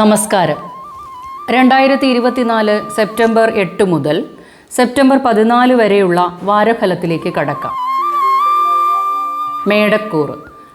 നമസ്കാരം. രണ്ടായിരത്തി ഇരുപത്തിനാല് സെപ്റ്റംബർ എട്ട് മുതൽ സെപ്റ്റംബർ പതിനാല് വരെയുള്ള വാരഫലത്തിലേക്ക് കടക്കാം. മേടക്കൂർ.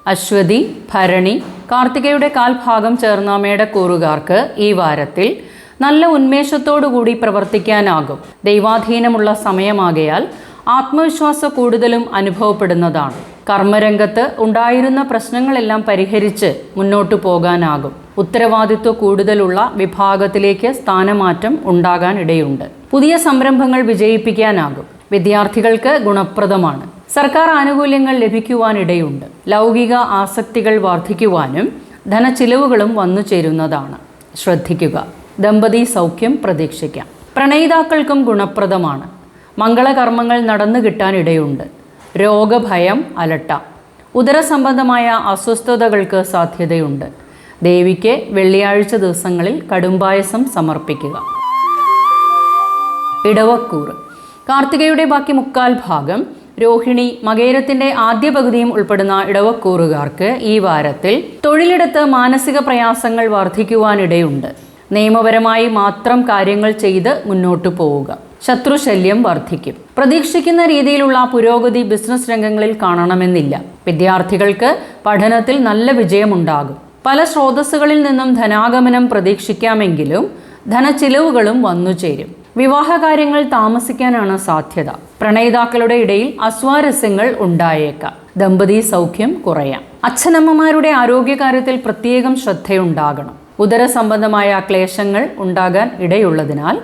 അശ്വതി ഭരണി കാർത്തികയുടെ കാൽഭാഗം ചേർന്ന മേടക്കൂറുകാർക്ക് ഈ വാരത്തിൽ നല്ല ഉന്മേഷത്തോടുകൂടി പ്രവർത്തിക്കാനാകും. ദൈവാധീനമുള്ള സമയമാകയാൽ ആത്മവിശ്വാസ കൂടുതലും അനുഭവപ്പെടുന്നതാണ്. കർമ്മരംഗത്ത് ഉണ്ടായിരുന്ന പ്രശ്നങ്ങളെല്ലാം പരിഹരിച്ച് മുന്നോട്ടു പോകാനാകും. ഉത്തരവാദിത്വ കൂടുതലുള്ള വിഭാഗത്തിലേക്ക് സ്ഥാനമാറ്റം ഉണ്ടാകാൻ ഇടയുണ്ട് പുതിയ സംരംഭങ്ങൾ വിജയിപ്പിക്കാനാകും. വിദ്യാർത്ഥികൾക്ക് ഗുണപ്രദമാണ്. സർക്കാർ ആനുകൂല്യങ്ങൾ ലഭിക്കുവാനിടയുണ്ട്. ലൗകിക ആസക്തികൾ വർദ്ധിക്കുവാനും ധനച്ചിലവുകളും വന്നു ചേരുന്നതാണ്. ശ്രദ്ധിക്കുക. ദമ്പതി സൗഖ്യം പ്രതീക്ഷിക്കാം. പ്രണയിതാക്കൾക്കും ഗുണപ്രദമാണ്. മംഗളകർമ്മങ്ങൾ നടന്നു കിട്ടാനിടയുണ്ട്. രോഗഭയം അലട്ടാം. ഉദരസംബന്ധമായ അസ്വസ്ഥതകൾക്ക് സാധ്യതയുണ്ട്. ദേവിക്ക് വെള്ളിയാഴ്ച ദിവസങ്ങളിൽ കടുംപായസം സമർപ്പിക്കുക. ഇടവക്കൂർ കാർത്തികയുടെ ബാക്കി മുക്കാൽ ഭാഗം. രോഹിണി മകേരത്തിന്റെ ആദ്യ പകുതിയും ഉൾപ്പെടുന്ന ഇടവക്കൂറുകാർക്ക് ഈ വാരത്തിൽ തൊഴിലിടത്ത് മാനസിക പ്രയാസങ്ങൾ വർദ്ധിക്കുവാനിടയുണ്ട് നിയമപരമായി മാത്രം കാര്യങ്ങൾ ചെയ്ത് മുന്നോട്ടു പോവുക. ശത്രുശല്യം വർദ്ധിക്കും പ്രതീക്ഷിക്കുന്ന രീതിയിലുള്ള പുരോഗതി ബിസിനസ് രംഗങ്ങളിൽ കാണണമെന്നില്ല. വിദ്യാർത്ഥികൾക്ക് പഠനത്തിൽ നല്ല വിജയമുണ്ടാകും. പല സ്രോതസ്സുകളിൽ നിന്നും ധനാഗമനം പ്രതീക്ഷിക്കാമെങ്കിലും ധനച്ചിലവുകളും വന്നുചേരും വിവാഹകാര്യങ്ങൾ താമസിക്കാനാണ് സാധ്യത. പ്രണയിതാക്കളുടെ ഇടയിൽ അസ്വാരസ്യങ്ങൾ ഉണ്ടായേക്കാം. ദമ്പതി സൗഖ്യം കുറയാം. അച്ഛനമ്മമാരുടെ ആരോഗ്യകാര്യത്തിൽ പ്രത്യേകം ശ്രദ്ധയുണ്ടാകണം. ഉദര സംബന്ധമായ ക്ലേശങ്ങൾ ഉണ്ടാകാൻ ഇടയുള്ളതിനാൽ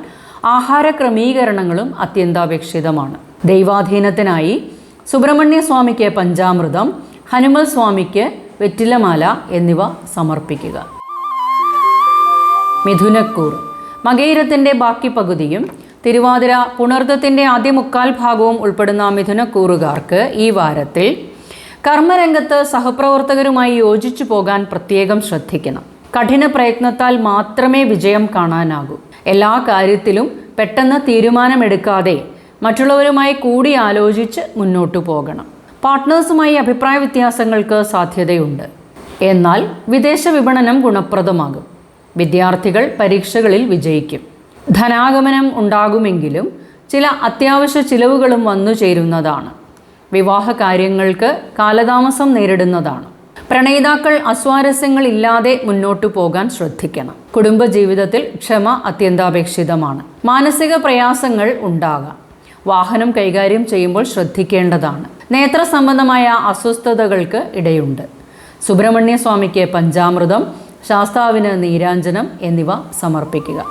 ആഹാര ക്രമീകരണങ്ങളും അത്യന്താപേക്ഷിതമാണ്. ദൈവാധീനത്തിനായി സുബ്രഹ്മണ്യ സ്വാമിക്ക് പഞ്ചാമൃതം ഹനുമൽ സ്വാമിക്ക് വെറ്റിലമാല എന്നിവ സമർപ്പിക്കുക. മിഥുനക്കൂർ. മകയിരത്തിന്റെ ബാക്കി പകുതിയും തിരുവാതിര പുണർത്തത്തിന്റെ ആദ്യ മുക്കാൽ ഭാഗവും ഉൾപ്പെടുന്ന മിഥുനക്കൂറുകാർക്ക് ഈ വാരത്തിൽ കർമ്മരംഗത്ത് സഹപ്രവർത്തകരുമായി യോജിച്ചു പോകാൻ പ്രത്യേകം ശ്രദ്ധിക്കണം. കഠിന പ്രയത്നത്താൽ മാത്രമേ വിജയം കാണാനാകൂ. എല്ലാ കാര്യത്തിലും പെട്ടെന്ന് തീരുമാനമെടുക്കാതെ മറ്റുള്ളവരുമായി കൂടി ആലോചിച്ച് മുന്നോട്ട് പോകണം. പാർട്ട്നേഴ്സുമായി അഭിപ്രായ വ്യത്യാസങ്ങൾക്ക് സാധ്യതയുണ്ട്. എന്നാൽ വിദേശ വിപണനം ഗുണപ്രദമാകും. വിദ്യാർത്ഥികൾ പരീക്ഷകളിൽ വിജയിക്കും. ധനാഗമനം ഉണ്ടാകുമെങ്കിലും ചില അത്യാവശ്യ ചിലവുകളും വന്നു ചേരുന്നതാണ്. വിവാഹ കാര്യങ്ങൾക്ക് കാലതാമസം നേരിടുന്നതാണ്. പ്രണയിതാക്കൾ അസ്വാരസ്യങ്ങളില്ലാതെ മുന്നോട്ടു പോകാൻ ശ്രദ്ധിക്കണം. കുടുംബജീവിതത്തിൽ ക്ഷമ അത്യന്താപേക്ഷിതമാണ്. മാനസിക പ്രയാസങ്ങൾ ഉണ്ടാകാം. വാഹനം കൈകാര്യം ചെയ്യുമ്പോൾ ശ്രദ്ധിക്കേണ്ടതാണ്. നേത്ര സംബന്ധമായ അസ്വസ്ഥതകൾക്ക് ഇടയുണ്ട്. സുബ്രഹ്മണ്യ സ്വാമിക്ക് പഞ്ചാമൃതം ശാസ്താവിന് നീരാഞ്ജനം എന്നിവ സമർപ്പിക്കുക.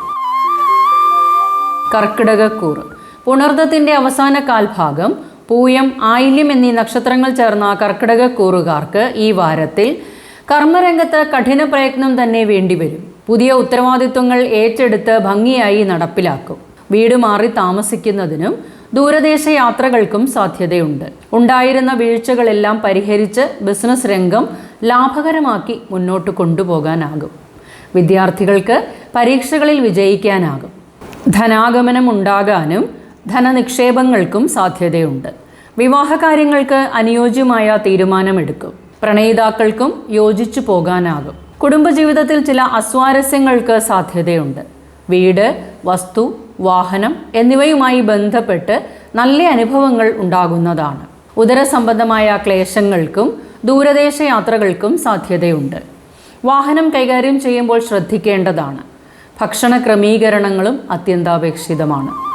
കർക്കിടകക്കൂറ്. പുണർദത്തിന്റെ അവസാന കാൽഭാഗം പൂയം ആയില്യം എന്നീ നക്ഷത്രങ്ങൾ ചേർന്ന കർക്കിടക കൂറുകാർക്ക് ഈ വാരത്തിൽ കർമ്മരംഗത്ത് കഠിന പ്രയത്നം തന്നെ വേണ്ടിവരും. പുതിയ ഉത്തരവാദിത്വങ്ങൾ ഏറ്റെടുത്ത് ഭംഗിയായി നടപ്പിലാക്കും. വീട് മാറി താമസിക്കുന്നതിനും ദൂരദേശ യാത്രകൾക്കും സാധ്യതയുണ്ട്. ഉണ്ടായിരുന്ന വീഴ്ചകളെല്ലാം പരിഹരിച്ച് ബിസിനസ് രംഗം ലാഭകരമാക്കി മുന്നോട്ട് കൊണ്ടുപോകാനാകും. വിദ്യാർത്ഥികൾക്ക് പരീക്ഷകളിൽ വിജയിക്കാനാകും. ധനാഗമനം ഉണ്ടാകാനും ധനനിക്ഷേപങ്ങൾക്കും സാധ്യതയുണ്ട്. വിവാഹകാര്യങ്ങൾക്ക് അനുയോജ്യമായ തീരുമാനമെടുക്കും. പ്രണയിതാക്കൾക്കും യോജിച്ചു പോകാനാകും. കുടുംബജീവിതത്തിൽ ചില അസ്വാരസ്യങ്ങൾക്ക് സാധ്യതയുണ്ട്. വീട് വസ്തു വാഹനം എന്നിവയുമായി ബന്ധപ്പെട്ട് നല്ല അനുഭവങ്ങൾ ഉണ്ടാകുന്നതാണ്. ഉദരസംബന്ധമായ ക്ലേശങ്ങൾക്കും ദൂരദേശ യാത്രകൾക്കും സാധ്യതയുണ്ട്. വാഹനം കൈകാര്യം ചെയ്യുമ്പോൾ ശ്രദ്ധിക്കേണ്ടതാണ്. ഭക്ഷണ ക്രമീകരണങ്ങളും അത്യന്താപേക്ഷിതമാണ്.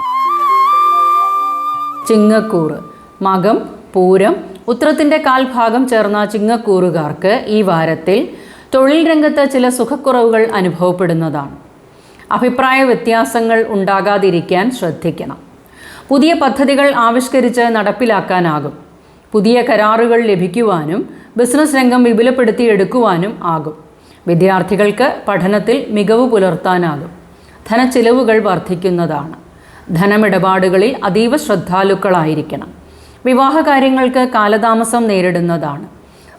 ചിങ്ങക്കൂറ് മകം പൂരം ഉത്രത്തിന്റെ കാൽഭാഗം ചേർന്ന ചിങ്ങക്കൂറുകാർക്ക് ഈ വാരത്തിൽ തൊഴിൽ രംഗത്ത് ചില സുഖക്കുറവുകൾ അനുഭവപ്പെടുന്നതാണ്. അഭിപ്രായ വ്യത്യാസങ്ങൾ ഉണ്ടാകാതിരിക്കാൻ ശ്രദ്ധിക്കണം. പുതിയ പദ്ധതികൾ ആവിഷ്കരിച്ച് നടപ്പിലാക്കാനാകും. പുതിയ കരാറുകൾ ലഭിക്കുവാനും ബിസിനസ് രംഗം വിപുലപ്പെടുത്തിയെടുക്കുവാനും ആകും. വിദ്യാർത്ഥികൾക്ക് പഠനത്തിൽ മികവ് പുലർത്താനാകും. ധനച്ചിലവുകൾ വർദ്ധിക്കുന്നതാണ്. ധനമിടപാടുകളിൽ അതീവ ശ്രദ്ധാലുക്കളായിരിക്കണം. വിവാഹകാര്യങ്ങൾക്ക് കാലതാമസം നേരിടുന്നതാണ്.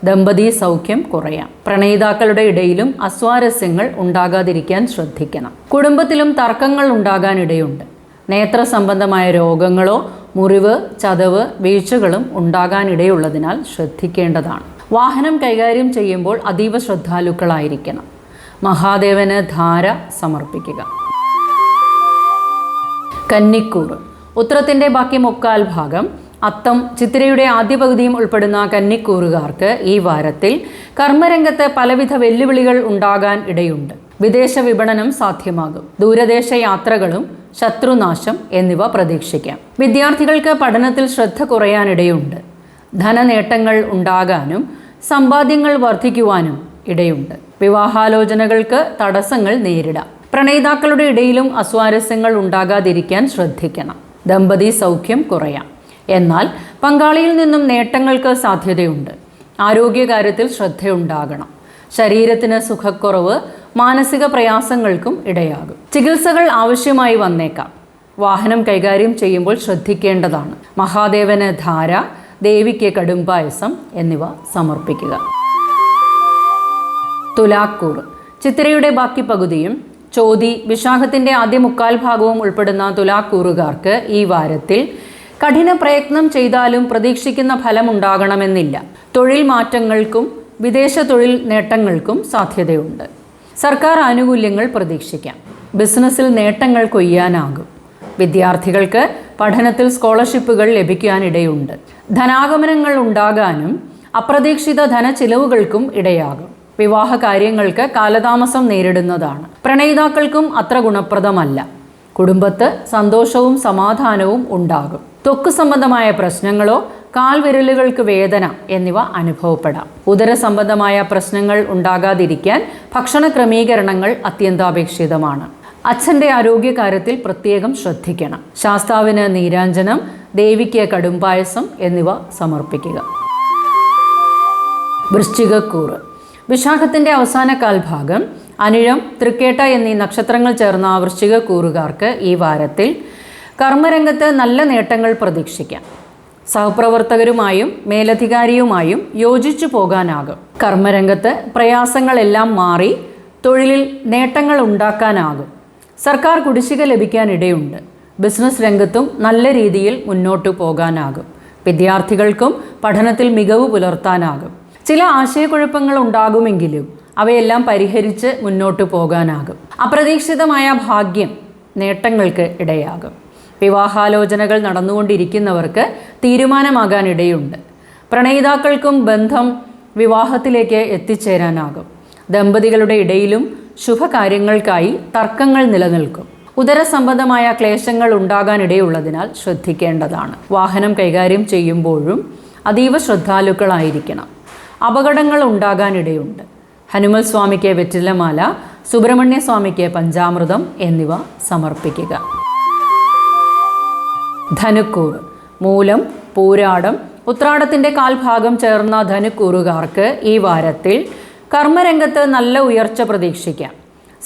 ദമ്പതി സൗഖ്യം കുറയാം. പ്രണയിതാക്കളുടെ ഇടയിലും അസ്വാരസ്യങ്ങൾ ഉണ്ടാകാതിരിക്കാൻ ശ്രദ്ധിക്കണം. കുടുംബത്തിലും തർക്കങ്ങൾ ഉണ്ടാകാനിടയുണ്ട്. നേത്ര സംബന്ധമായ രോഗങ്ങളോ മുറിവ് ചതവ് വീഴ്ചകളും ഉണ്ടാകാനിടയുള്ളതിനാൽ ശ്രദ്ധിക്കേണ്ടതാണ്. വാഹനം കൈകാര്യം ചെയ്യുമ്പോൾ അതീവ ശ്രദ്ധാലുക്കളായിരിക്കണം. മഹാദേവന് ധാര സമർപ്പിക്കുക. കന്നിക്കൂർ ഉത്രത്തിന്റെ ബാക്കി മുക്കാൽ ഭാഗം അത്തം ചിത്രയുടെ ആദ്യ പകുതിയും ഉൾപ്പെടുന്ന കന്നിക്കൂറുകാർക്ക് ഈ വാരത്തിൽ കർമ്മരംഗത്ത് പലവിധ വെല്ലുവിളികൾ ഉണ്ടാകാൻ ഇടയുണ്ട്. വിദേശ വിപണനം സാധ്യമാകും. ദൂരദേശ യാത്രകളും ശത്രുനാശം എന്നിവ പ്രതീക്ഷിക്കാം. വിദ്യാർത്ഥികൾക്ക് പഠനത്തിൽ ശ്രദ്ധ കുറയാനിടയുണ്ട് ധനനേട്ടങ്ങൾ ഉണ്ടാകാനും സമ്പാദ്യങ്ങൾ വർദ്ധിക്കുവാനും ഇടയുണ്ട്. വിവാഹാലോചനകൾക്ക് തടസ്സങ്ങൾ നേരിടാം. പ്രണയിതാക്കളുടെ ഇടയിലും അസ്വാരസ്യങ്ങൾ ഉണ്ടാകാതിരിക്കാൻ ശ്രദ്ധിക്കണം. ദമ്പതി സൗഖ്യം കുറയാം. എന്നാൽ പങ്കാളിയിൽ നിന്നും നേട്ടങ്ങൾക്ക് സാധ്യതയുണ്ട്. ആരോഗ്യകാര്യത്തിൽ ശ്രദ്ധയുണ്ടാകണം. ശരീരത്തിന് സുഖക്കുറവ് മാനസിക പ്രയാസങ്ങൾക്കും ഇടയാകും. ചികിത്സകൾ ആവശ്യമായി വന്നേക്കാം. വാഹനം കൈകാര്യം ചെയ്യുമ്പോൾ ശ്രദ്ധിക്കേണ്ടതാണ്. മഹാദേവന് ധാര ദേവിക്ക് കടുംപായസം എന്നിവ സമർപ്പിക്കുക. തുലാക്കൂർ. ചിത്രയുടെ ബാക്കി പകുതിയും ചോതി വിശാഖത്തിന്റെ ആദ്യ മുക്കാൽ ഭാഗവും ഉൾപ്പെടുന്ന തുലാക്കൂറുകാർക്ക് ഈ വാരത്തിൽ കഠിന പ്രയത്നം ചെയ്താലും പ്രതീക്ഷിക്കുന്ന ഫലമുണ്ടാകണമെന്നില്ല. തൊഴിൽ മാറ്റങ്ങൾക്കും വിദേശ തൊഴിൽ നേട്ടങ്ങൾക്കും സാധ്യതയുണ്ട്. സർക്കാർ ആനുകൂല്യങ്ങൾ പ്രതീക്ഷിക്കാം. ബിസിനസ്സിൽ നേട്ടങ്ങൾ കൊയ്യാനാകും. വിദ്യാർത്ഥികൾക്ക് പഠനത്തിൽ സ്കോളർഷിപ്പുകൾ ലഭിക്കാനിടയുണ്ട്. ധനാഗമനങ്ങൾ ഉണ്ടാകാനും അപ്രതീക്ഷിത ധനച്ചിലവുകൾക്കും ഇടയാകും. വിവാഹ കാര്യങ്ങൾക്ക് കാലതാമസം നേരിടുന്നതാണ്. പ്രണയിതാക്കൾക്കും അത്ര ഗുണപ്രദമല്ല. കുടുംബത്ത് സന്തോഷവും സമാധാനവും ഉണ്ടാകും. ത്വക്ക് സംബന്ധമായ പ്രശ്നങ്ങളോ കാൽവിരലുകൾക്ക് വേദന എന്നിവ അനുഭവപ്പെടാം. ഉദര സംബന്ധമായ പ്രശ്നങ്ങൾ ഉണ്ടാകാതിരിക്കാൻ ഭക്ഷണ ക്രമീകരണങ്ങൾ അത്യന്താപേക്ഷിതമാണ്. അച്ഛന്റെ ആരോഗ്യകാര്യത്തിൽ പ്രത്യേകം ശ്രദ്ധിക്കണം. ശാസ്താവിന് നീരാഞ്ജനം ദേവിക്ക് കടുംപായസം എന്നിവ സമർപ്പിക്കുക. വൃശ്ചികക്കൂറ്. വിശാഖത്തിന്റെ അവസാന കാൽഭാഗം അനിഴം തൃക്കേട്ട എന്നീ നക്ഷത്രങ്ങൾ ചേർന്ന വൃശ്ചിക കൂറുകാർക്ക് ഈ വാരത്തിൽ കർമ്മരംഗത്ത് നല്ല നേട്ടങ്ങൾ പ്രതീക്ഷിക്കാം. സഹപ്രവർത്തകരുമായും മേലധികാരിയുമായും യോജിച്ചു പോകാനാകും. കർമ്മരംഗത്ത് പ്രയാസങ്ങളെല്ലാം മാറി തൊഴിലിൽ നേട്ടങ്ങൾ ഉണ്ടാക്കാനാകും. സർക്കാർ കുടിശ്ശിക ലഭിക്കാനിടയുണ്ട്. ബിസിനസ് രംഗത്തും നല്ല രീതിയിൽ മുന്നോട്ടു പോകാനാകും. വിദ്യാർത്ഥികൾക്കും പഠനത്തിൽ മികവ് പുലർത്താനാകും. ചില ആശയക്കുഴപ്പങ്ങൾ ഉണ്ടാകുമെങ്കിലും അവയെല്ലാം പരിഹരിച്ച് മുന്നോട്ട് പോകാനാകും. അപ്രതീക്ഷിതമായ ഭാഗ്യം നേട്ടങ്ങൾക്ക് ഇടയാകും. വിവാഹാലോചനകൾ നടന്നുകൊണ്ടിരിക്കുന്നവർക്ക് തീരുമാനമാകാനിടയുണ്ട്. പ്രണയിതാക്കൾക്കും ബന്ധം വിവാഹത്തിലേക്ക് എത്തിച്ചേരാനാകും. ദമ്പതികളുടെ ഇടയിലും ശുഭകാര്യങ്ങൾക്കായി തർക്കങ്ങൾ നിലനിൽക്കും. ഉദരസംബന്ധമായ ക്ലേശങ്ങൾ ഉണ്ടാകാനിടയുള്ളതിനാൽ ശ്രദ്ധിക്കേണ്ടതാണ്. വാഹനം കൈകാര്യം ചെയ്യുമ്പോഴും അതീവ ശ്രദ്ധാലുക്കളായിരിക്കണം. അപകടങ്ങൾ ഉണ്ടാകാനിടയുണ്ട്. ഹനുമൽ സ്വാമിക്ക് വെറ്റിലമാല സുബ്രഹ്മണ്യ സ്വാമിക്ക് പഞ്ചാമൃതം എന്നിവ സമർപ്പിക്കുക. ധനുക്കൂർ മൂലം പൂരാടം ഉത്രാടത്തിന്റെ കാൽഭാഗം ചേർന്ന ധനുക്കൂറുകാർക്ക് ഈ വാരത്തിൽ കർമ്മരംഗത്ത് നല്ല ഉയർച്ച പ്രതീക്ഷിക്കാം.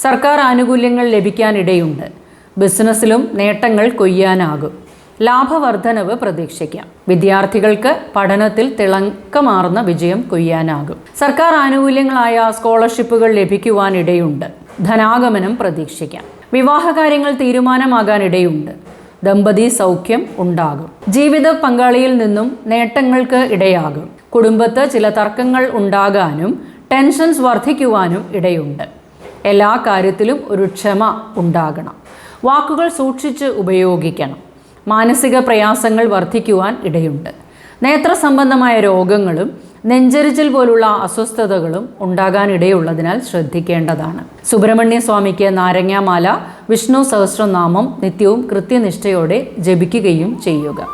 സർക്കാർ ആനുകൂല്യങ്ങൾ ലഭിക്കാനിടയുണ്ട്. ബിസിനസ്സിലും നേട്ടങ്ങൾ കൊയ്യാനാകും. ലാഭവർദ്ധനവ് പ്രതീക്ഷിക്കാം. വിദ്യാർത്ഥികൾക്ക് പഠനത്തിൽ തിളക്കമാർന്ന വിജയം കൊയ്യാനാകും. സർക്കാർ ആനുകൂല്യങ്ങളായ സ്കോളർഷിപ്പുകൾ ലഭിക്കുവാനിടയുണ്ട്. ധനാഗമനം പ്രതീക്ഷിക്കാം. വിവാഹകാര്യങ്ങൾ തീരുമാനമാകാനിടയുണ്ട്. ദമ്പതി സൗഖ്യം ഉണ്ടാകും. ജീവിത പങ്കാളിയിൽ നിന്നും നേട്ടങ്ങൾക്ക് ഇടയാകും. കുടുംബത്ത് ചില തർക്കങ്ങൾ ഉണ്ടാകാനും ടെൻഷൻസ് വർദ്ധിക്കുവാനും ഇടയുണ്ട്. എല്ലാ കാര്യത്തിലും ഒരു ക്ഷമ ഉണ്ടാകണം. വാക്കുകൾ സൂക്ഷിച്ച് ഉപയോഗിക്കണം. മാനസിക പ്രയാസങ്ങൾ വർദ്ധിക്കുവാൻ ഇടയുണ്ട്. നേത്ര സംബന്ധമായ രോഗങ്ങളും നെഞ്ചരിച്ചിൽ പോലുള്ള അസ്വസ്ഥതകളും ഉണ്ടാകാനിടയുള്ളതിനാൽ ശ്രദ്ധിക്കേണ്ടതാണ്. സുബ്രഹ്മണ്യ സ്വാമിക്ക് നാരങ്ങാമാല വിഷ്ണു സഹസ്രനാമം നിത്യവും കൃത്യനിഷ്ഠയോടെ ജപിക്കുകയും ചെയ്യുക.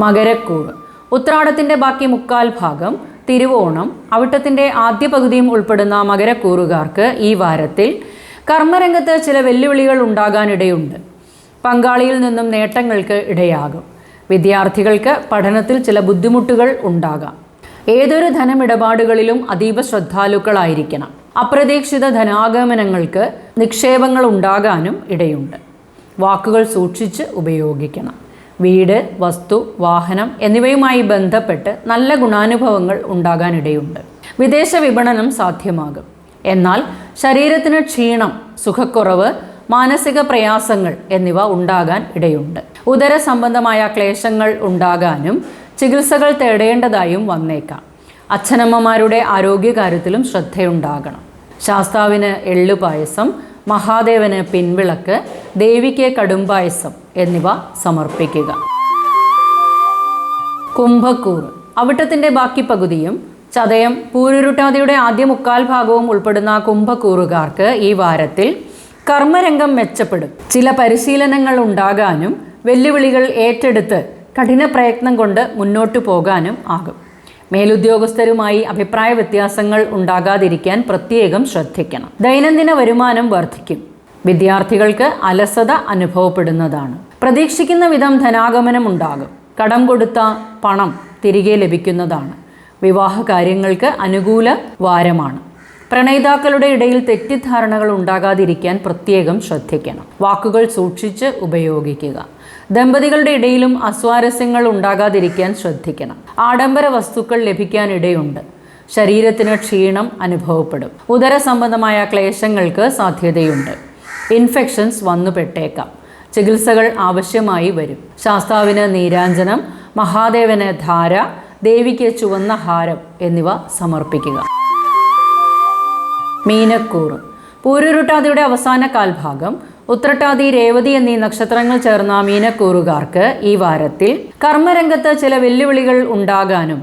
മകരക്കൂറ് ഉത്രാടത്തിന്റെ ബാക്കി മുക്കാൽ ഭാഗം തിരുവോണം. അവിട്ടത്തിന്റെ ആദ്യ പകുതിയും ഉൾപ്പെടുന്ന മകരക്കൂറുകാർക്ക് ഈ വാരത്തിൽ കർമ്മരംഗത്ത് ചില വെല്ലുവിളികൾ ഉണ്ടാകാനിടയുണ്ട്. പങ്കാളിയിൽ നിന്നും നേട്ടങ്ങൾക്ക് ഇടയാകും. വിദ്യാർത്ഥികൾക്ക് പഠനത്തിൽ ചില ബുദ്ധിമുട്ടുകൾ ഉണ്ടാകാം. ഏതൊരു ധനമിടപാടുകളിലും അതീവ ശ്രദ്ധാലുക്കളായിരിക്കണം. അപ്രതീക്ഷിത ധനാഗമനങ്ങൾക്ക് നിക്ഷേപങ്ങൾ ഉണ്ടാകാനും ഇടയുണ്ട്. വാക്കുകൾ സൂക്ഷിച്ച് ഉപയോഗിക്കണം. വീട് വസ്തു വാഹനം എന്നിവയുമായി ബന്ധപ്പെട്ട് നല്ല ഗുണാനുഭവങ്ങൾ ഉണ്ടാകാനിടയുണ്ട്. വിദേശ വിപണനം സാധ്യമാകും. എന്നാൽ ശരീരത്തിന് ക്ഷീണം സുഖക്കുറവ് മാനസിക പ്രയാസങ്ങൾ എന്നിവ ഉണ്ടാകാൻ ഇടയുണ്ട്. ഉദര സംബന്ധമായ ക്ലേശങ്ങൾ ഉണ്ടാകാനും ചികിത്സകൾ തേടേണ്ടതായും വന്നേക്കാം. അച്ഛനമ്മമാരുടെ ആരോഗ്യകാര്യത്തിലും ശ്രദ്ധയുണ്ടാകണം. ശാസ്താവിന് എള്ളു പായസം മഹാദേവന് പിൻവിളക്ക് ദേവിക്ക് കടുംപായസം എന്നിവ സമർപ്പിക്കുക. കുംഭക്കൂർ. അവിട്ടത്തിന്റെ ബാക്കി പകുതിയും ചതയം പൂരുരുട്ടാതിയുടെ ആദ്യ മുക്കാൽ ഭാഗവും ഉൾപ്പെടുന്ന കുംഭക്കൂറുകാർക്ക് ഈ വാരത്തിൽ കർമ്മരംഗം മെച്ചപ്പെടും. ചില പരിശീലനങ്ങൾ ഉണ്ടാകാനും വെല്ലുവിളികൾ ഏറ്റെടുത്ത് കഠിന പ്രയത്നം കൊണ്ട് മുന്നോട്ടു പോകാനും ആകും. മേലുദ്യോഗസ്ഥരുമായി അഭിപ്രായ വ്യത്യാസങ്ങൾ ഉണ്ടാകാതിരിക്കാൻ പ്രത്യേകം ശ്രദ്ധിക്കണം. ദൈനംദിന വരുമാനം വർദ്ധിക്കും. വിദ്യാർത്ഥികൾക്ക് അലസത അനുഭവപ്പെടുന്നതാണ്. പ്രതീക്ഷിക്കുന്ന വിധം ധനാഗമനം ഉണ്ടാകും. കടം കൊടുത്ത പണം തിരികെ ലഭിക്കുന്നതാണ്. വിവാഹ കാര്യങ്ങൾക്ക് അനുകൂല വാരമാണ്. പ്രണയിതാക്കളുടെ ഇടയിൽ തെറ്റിദ്ധാരണകൾ ഉണ്ടാകാതിരിക്കാൻ പ്രത്യേകം ശ്രദ്ധിക്കണം. വാക്കുകൾ സൂക്ഷിച്ച് ഉപയോഗിക്കുക. ദമ്പതികളുടെ ഇടയിലും അസ്വാരസ്യങ്ങൾ ഉണ്ടാകാതിരിക്കാൻ ശ്രദ്ധിക്കണം. ആഡംബര വസ്തുക്കൾ ലഭിക്കാനിടയുണ്ട്. ശരീരത്തിന് ക്ഷീണം അനുഭവപ്പെടും. ഉദര സംബന്ധമായ ക്ലേശങ്ങൾക്ക് സാധ്യതയുണ്ട്. ഇൻഫെക്ഷൻസ് വന്നുപെട്ടേക്കാം. ചികിത്സകൾ ആവശ്യമായി വരും. ശാസ്താവിന് നീരാഞ്ജനം മഹാദേവന് ധാര ദേവിക്ക് ചുവന്ന ഹാരം എന്നിവ സമർപ്പിക്കുക. മീനക്കൂറ് പൂരുരുട്ടാതിയുടെ അവസാന കാൽഭാഗം ഉത്രട്ടാതി രേവതി എന്നീ നക്ഷത്രങ്ങൾ ചേർന്ന മീനക്കൂറുകാർക്ക് ഈ വാരത്തിൽ കർമ്മരംഗത്ത് ചില വെല്ലുവിളികൾ ഉണ്ടാകാനും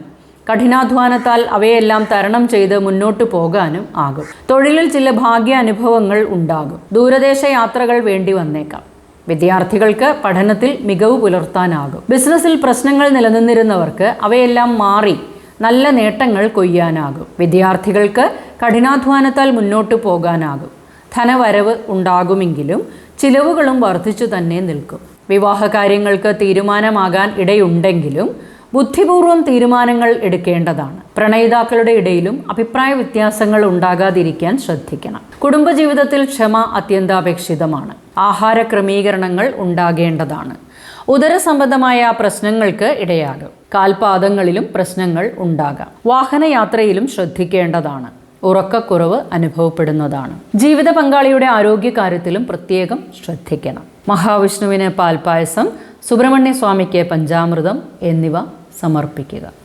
കഠിനാധ്വാനത്താൽ അവയെല്ലാം തരണം ചെയ്ത് മുന്നോട്ടു പോകാനും ആകും. തൊഴിലിൽ ചില ഭാഗ്യ അനുഭവങ്ങൾ ഉണ്ടാകും. ദൂരദേശ യാത്രകൾ വേണ്ടി വന്നേക്കാം. വിദ്യാർത്ഥികൾക്ക് പഠനത്തിൽ മികവ് പുലർത്താനാകും. ബിസിനസ്സിൽ പ്രശ്നങ്ങൾ നിലനിന്നിരുന്നവർക്ക് അവയെല്ലാം മാറി നല്ല നേട്ടങ്ങൾ കൊയ്യാനാകും. വിദ്യാർത്ഥികൾക്ക് കഠിനാധ്വാനത്താൽ മുന്നോട്ട് പോകാനാകും. ധനവരവ് ഉണ്ടാകുമെങ്കിലും ചിലവുകളും വർദ്ധിച്ചു തന്നെ നിൽക്കും. വിവാഹ കാര്യങ്ങൾക്ക് തീരുമാനമാകാൻ ഇടയുണ്ടെങ്കിലും ബുദ്ധിപൂർവം തീരുമാനങ്ങൾ എടുക്കേണ്ടതാണ്. പ്രണയിതാക്കളുടെ ഇടയിലും അഭിപ്രായ വ്യത്യാസങ്ങൾ ഉണ്ടാകാതിരിക്കാൻ ശ്രദ്ധിക്കണം. കുടുംബജീവിതത്തിൽ ക്ഷമ അത്യന്താപേക്ഷിതമാണ്. ആഹാര ക്രമീകരണങ്ങൾ ഉണ്ടാകേണ്ടതാണ്. ഉദരസംബന്ധമായ പ്രശ്നങ്ങൾക്ക് ഇടയാകും. കാൽപാദങ്ങളിലും പ്രശ്നങ്ങൾ ഉണ്ടാകാം. വാഹനയാത്രയിലും ശ്രദ്ധിക്കേണ്ടതാണ്. ഉറക്കക്കുറവ് അനുഭവപ്പെടുന്നതാണ്. ജീവിത പങ്കാളിയുടെ ആരോഗ്യകാര്യത്തിലും പ്രത്യേകം ശ്രദ്ധിക്കണം. മഹാവിഷ്ണുവിന് പാൽപായസം സുബ്രഹ്മണ്യ സ്വാമിക്ക് പഞ്ചാമൃതം എന്നിവ സമർപ്പിക്കുക.